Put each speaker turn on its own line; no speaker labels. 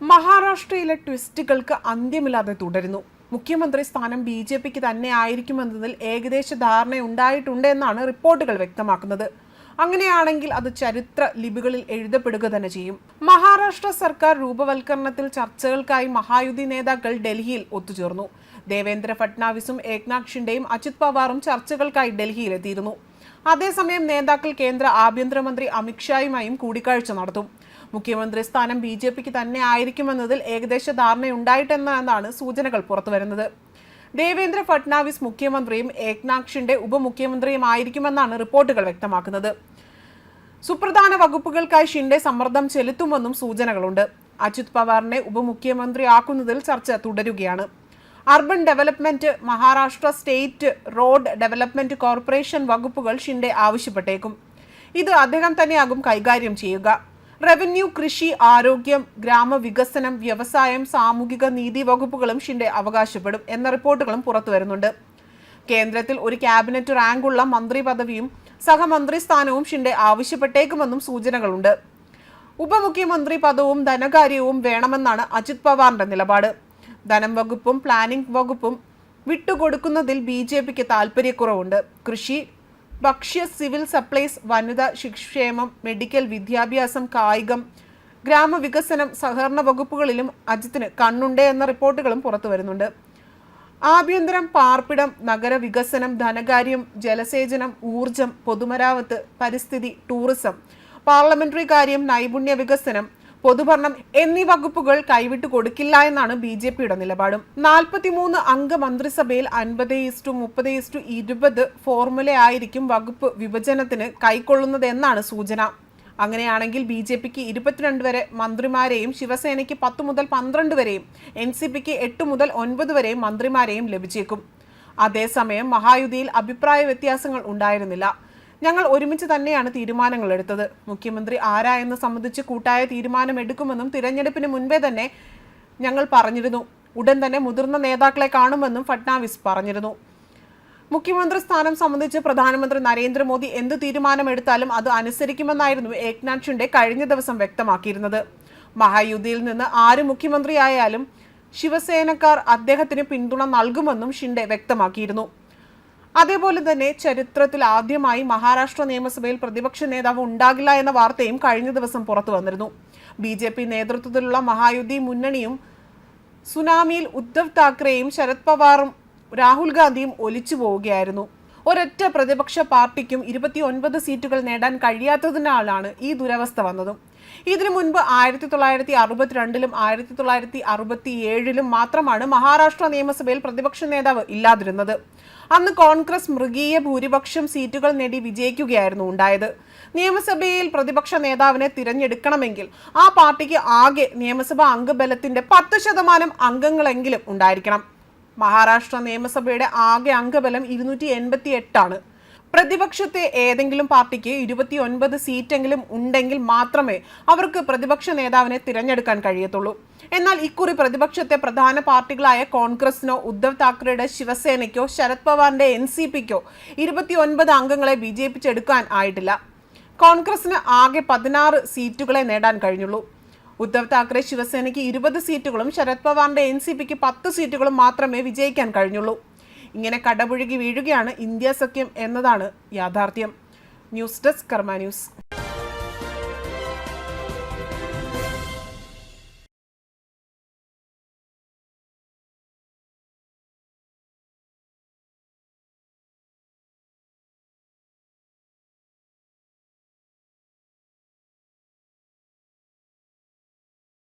മഹാരാഷ്ട്രയിലെ ട്വിസ്റ്റുകൾക്ക് അന്ത്യമില്ലാതെ തുടരുന്നു. മുഖ്യമന്ത്രി സ്ഥാനം ബി ജെ പിക്ക് തന്നെ ആയിരിക്കുമെന്നതിൽ ഏകദേശ ധാരണയുണ്ടായിട്ടുണ്ട് എന്നാണ് റിപ്പോർട്ടുകൾ വ്യക്തമാക്കുന്നത്. അങ്ങനെയാണെങ്കിൽ അത് ചരിത്ര ലിപികളിൽ എഴുതപ്പെടുക തന്നെ ചെയ്യും. മഹാരാഷ്ട്ര സർക്കാർ രൂപവൽക്കരണത്തിൽ ചർച്ചകൾക്കായി മഹായുതി നേതാക്കൾ ഡൽഹിയിൽ ഒത്തുചേർന്നു. ദേവേന്ദ്ര ഫട്നാവിസും ഏക്നാഥ് ഷിൻഡെയും അജിത് പവാറും ചർച്ചകൾക്കായി ഡൽഹിയിലെത്തിയിരുന്നു. അതേസമയം നേതാക്കൾ കേന്ദ്ര ആഭ്യന്തരമന്ത്രി അമിത്ഷായുമായും കൂടിക്കാഴ്ച നടത്തും. മുഖ്യമന്ത്രി സ്ഥാനം ബി ജെ പിക്ക് തന്നെ ആയിരിക്കുമെന്നതിൽ ഏകദേശ ധാരണയുണ്ടായിട്ടെന്നാണ് സൂചനകൾ പുറത്തുവരുന്നത്. ദേവേന്ദ്ര ഫട്നാവിസ് മുഖ്യമന്ത്രിയും ഏക്നാക്ഷിന്റെ ഉപമുഖ്യമന്ത്രിയും ആയിരിക്കുമെന്നാണ് റിപ്പോർട്ടുകൾ വ്യക്തമാക്കുന്നത്. സുപ്രധാന വകുപ്പുകൾക്കായി ഷിൻഡെ സമ്മർദ്ദം ചെലുത്തുമെന്നും സൂചനകളുണ്ട്. അജിത് പവാറിനെ ഉപമുഖ്യമന്ത്രിയാക്കുന്നതിൽ ചർച്ച തുടരുകയാണ്. Urban development Maharashtra state road development corporation വകുപ്പുകൾ ഷിൻഡെ ആവശ്യപ്പെട്ടേക്കും. ഇത് അദ്ദേഹം തന്നെയാകും കൈകാര്യം ചെയ്യുക. റവന്യൂ കൃഷി ആരോഗ്യം ഗ്രാമവികസനം വ്യവസായം സാമൂഹിക നീതി വകുപ്പുകളും ഷിൻഡെ അവകാശപ്പെടും എന്ന റിപ്പോർട്ടുകളും പുറത്തു വരുന്നുണ്ട്. കേന്ദ്രത്തിൽ ഒരു ക്യാബിനറ്റ് റാങ്കുള്ള മന്ത്രി പദവിയും സഹമന്ത്രി സ്ഥാനവും ഷിൻഡെ ആവശ്യപ്പെട്ടേക്കുമെന്നും സൂചനകളുണ്ട്. ഉപമുഖ്യമന്ത്രി പദവും ധനകാര്യവും വേണമെന്നാണ് അജിത് പവാറിന്റെ നിലപാട്. ധനം വകുപ്പും പ്ലാനിംഗ് വകുപ്പും വിട്ടുകൊടുക്കുന്നതിൽ ബി ജെ പിക്ക് താല്പര്യക്കുറവുണ്ട്. കൃഷി ഭക്ഷ്യ സിവിൽ സപ്ലൈസ് വനിതാ ശിക്ഷേമം മെഡിക്കൽ വിദ്യാഭ്യാസം കായികം ഗ്രാമവികസനം സഹകരണ വകുപ്പുകളിലും അജിത്തിന് കണ്ണുണ്ട് എന്ന റിപ്പോർട്ടുകളും പുറത്തു വരുന്നുണ്ട്. ആഭ്യന്തരം പാർപ്പിടം നഗരവികസനം ധനകാര്യം ജലസേചനം ഊർജം പൊതുമരാമത്ത് പരിസ്ഥിതി ടൂറിസം പാർലമെന്ററി കാര്യം നൈപുണ്യ വികസനം പൊതുഭരണം എന്നീ വകുപ്പുകൾ കൈവിട്ടു കൊടുക്കില്ല എന്നാണ് ബി ജെ പിയുടെ നിലപാടും. നാൽപ്പത്തിമൂന്ന് അംഗ മന്ത്രിസഭയിൽ അൻപത് ഈസ്റ്റു മുപ്പത് ഈസ്റ്റു ഇരുപത് ഫോർമുലയായിരിക്കും വകുപ്പ് വിഭജനത്തിന് കൈക്കൊള്ളുന്നത് എന്നാണ് സൂചന. അങ്ങനെയാണെങ്കിൽ ബി ജെ പിക്ക് ഇരുപത്തിരണ്ട് വരെ മന്ത്രിമാരെയും ശിവസേനയ്ക്ക് പത്ത് മുതൽ പന്ത്രണ്ട് വരെയും എൻ സി പിക്ക് എട്ട് മുതൽ ഒൻപത് വരെയും മന്ത്രിമാരെയും ലഭിച്ചേക്കും. അതേസമയം മഹായുതിയിൽ അഭിപ്രായ വ്യത്യാസങ്ങൾ ഉണ്ടായിരുന്നില്ല. ഞങ്ങൾ ഒരുമിച്ച് തന്നെയാണ് തീരുമാനങ്ങൾ എടുത്തത്. മുഖ്യമന്ത്രി ആരായെന്ന് സംബന്ധിച്ച് കൂട്ടായ തീരുമാനം എടുക്കുമെന്നും തിരഞ്ഞെടുപ്പിന് മുൻപേ തന്നെ ഞങ്ങൾ പറഞ്ഞിരുന്നു. ഉടൻ തന്നെ മുതിർന്ന നേതാക്കളെ കാണുമെന്നും ഫട്നാവിസ് പറഞ്ഞിരുന്നു. മുഖ്യമന്ത്രി സ്ഥാനം സംബന്ധിച്ച് പ്രധാനമന്ത്രി നരേന്ദ്രമോദി എന്ത് തീരുമാനമെടുത്താലും അത് അനുസരിക്കുമെന്നായിരുന്നു ഏക്നാഥ് ഷിൻഡെ കഴിഞ്ഞ ദിവസം വ്യക്തമാക്കിയിരുന്നത്. മഹായുദ്ധിയിൽ നിന്ന് ആര് മുഖ്യമന്ത്രിയായാലും ശിവസേനക്കാർ അദ്ദേഹത്തിന് പിന്തുണ നൽകുമെന്നും ഷിൻഡെ വ്യക്തമാക്കിയിരുന്നു. അതേപോലെ തന്നെ ചരിത്രത്തിൽ ആദ്യമായി മഹാരാഷ്ട്ര നിയമസഭയിൽ പ്രതിപക്ഷ നേതാവ് ഉണ്ടാകില്ല എന്ന വാർത്തയും കഴിഞ്ഞ ദിവസം പുറത്തു വന്നിരുന്നു. ബി ജെ പി നേതൃത്വത്തിലുള്ള മഹായുദ്ധി മുന്നണിയും സുനാമിയിൽ ഉദ്ധവ് താക്കറെയും ശരത് പവാറും രാഹുൽ ഗാന്ധിയും ഒലിച്ചു പോവുകയായിരുന്നു. ഒരൊറ്റ പ്രതിപക്ഷ പാർട്ടിക്കും ഇരുപത്തിയൊൻപത് സീറ്റുകൾ നേടാൻ കഴിയാത്തതിനാലാണ് ഈ ദുരവസ്ഥ വന്നതും. ഇതിനു മുൻപ് ആയിരത്തി തൊള്ളായിരത്തി അറുപത്തിരണ്ടിലും ആയിരത്തി തൊള്ളായിരത്തി അറുപത്തി ഏഴിലും മാത്രമാണ് മഹാരാഷ്ട്ര നിയമസഭയിൽ പ്രതിപക്ഷ നേതാവ് ഇല്ലാതിരുന്നത്. അന്ന് കോൺഗ്രസ് മൃഗീയ ഭൂരിപക്ഷം സീറ്റുകൾ നേടി വിജയിക്കുകയായിരുന്നു ഉണ്ടായത്. നിയമസഭയിൽ പ്രതിപക്ഷ നേതാവിനെ തിരഞ്ഞെടുക്കണമെങ്കിൽ ആ പാർട്ടിക്ക് ആകെ നിയമസഭാ അംഗബലത്തിന്റെ പത്ത് ശതമാനം അംഗങ്ങളെങ്കിലും ഉണ്ടായിരിക്കണം. മഹാരാഷ്ട്ര നിയമസഭയുടെ ആകെ അംഗബലം ഇരുന്നൂറ്റി എൺപത്തി എട്ടാണ് പ്രതിപക്ഷത്തെ ഏതെങ്കിലും പാർട്ടിക്ക് ഇരുപത്തിയൊൻപത് സീറ്റെങ്കിലും ഉണ്ടെങ്കിൽ മാത്രമേ അവർക്ക് പ്രതിപക്ഷ നേതാവിനെ തിരഞ്ഞെടുക്കാൻ കഴിയത്തുള്ളൂ. എന്നാൽ ഇക്കുറി പ്രതിപക്ഷത്തെ പ്രധാന പാർട്ടികളായ കോൺഗ്രസിനോ ഉദ്ധവ് താക്കറെയുടെ ശിവസേനയ്ക്കോ ശരത് പവാറിന്റെ എൻ സി പിക്കോ ഇരുപത്തിയൊൻപത് അംഗങ്ങളെ വിജയിപ്പിച്ചെടുക്കാൻ ആയിട്ടില്ല. കോൺഗ്രസിന് ആകെ പതിനാറ് സീറ്റുകളെ നേടാൻ കഴിഞ്ഞുള്ളൂ. ഉദ്ധവ് താക്കറെ ശിവസേനയ്ക്ക് ഇരുപത് സീറ്റുകളും ശരത് പവാറിന്റെ എൻ സി പിക്ക് പത്ത് സീറ്റുകളും മാത്രമേ വിജയിക്കാൻ കഴിഞ്ഞുള്ളൂ. ഇങ്ങനെ കടപുഴുകി വീഴുകയാണ് ഇന്ത്യ സഖ്യം എന്നതാണ് യാഥാർത്ഥ്യം. News desk Karma news.